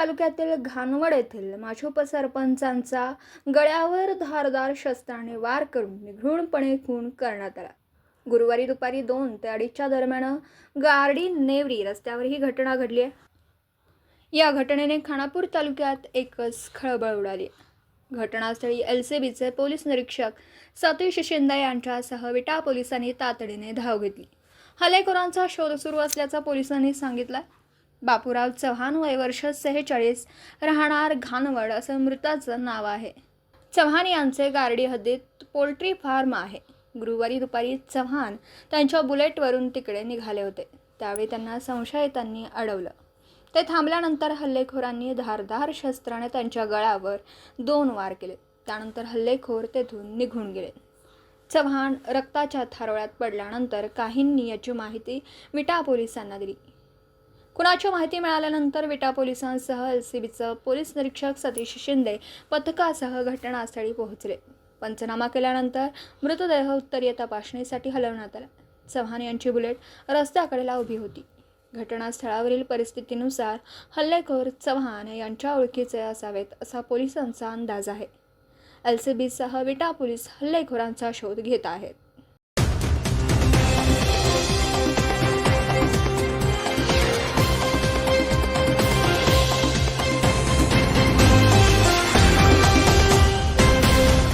तालुक्यातील घाणवड येथील माछोप सरपंचांचा गळ्यावर धारदार शस्त्राने वार करून निघृणपणे खून करण्यात आला. गुरुवारी दुपारी दोन ते अडीचच्या दरम्यान गार्डी नेवरी रस्त्यावर ही घटना घडली आहे. या घटनेने खानापूर तालुक्यात एकच खळबळ उडाली. घटनास्थळी एल सी बीचे पोलीस निरीक्षक सतीश शिंदे यांच्यासह विटा पोलिसांनी तातडीने धाव घेतली. हल्लेखोरांचा शोध सुरू असल्याचं पोलिसांनी सांगितलं बापूराव चव्हाण वय वर्ष सेहेचाळीस राहणार घाणवड असं मृताचं नाव आहे. चव्हाण यांचे गार्डी हद्दीत पोल्ट्री फार्म आहे. गुरुवारी दुपारी चव्हाण त्यांच्या बुलेटवरून तिकडे निघाले होते. त्यावेळी त्यांना संशयितांनी अडवलं. ते थांबल्यानंतर हल्लेखोरांनी धारधार शस्त्राने त्यांच्या गळावर दोन वार केले. त्यानंतर हल्लेखोर तेथून निघून गेले. चव्हाण रक्ताच्या थारोळ्यात पडल्यानंतर काहींनी याची माहिती विटा पोलिसांना दिली. कुणाची माहिती मिळाल्यानंतर विटा पोलिसांसह एल सी बीचं पोलीस निरीक्षक सतीश शिंदे पथकासह घटनास्थळी पोहोचले. पंचनामा केल्यानंतर मृतदेह उत्तरीय तपासणीसाठी हलवण्यात आला. चव्हाण यांची बुलेट रस्त्याकडेला उभी होती. घटनास्थळावरील परिस्थितीनुसार हल्लेखोर चव्हाण यांच्या ओळखीचे असावेत असा पोलिसांचा अंदाज आहे. एल सी बीसह विटा पोलीस हल्लेखोरांचा शोध घेत आहेत.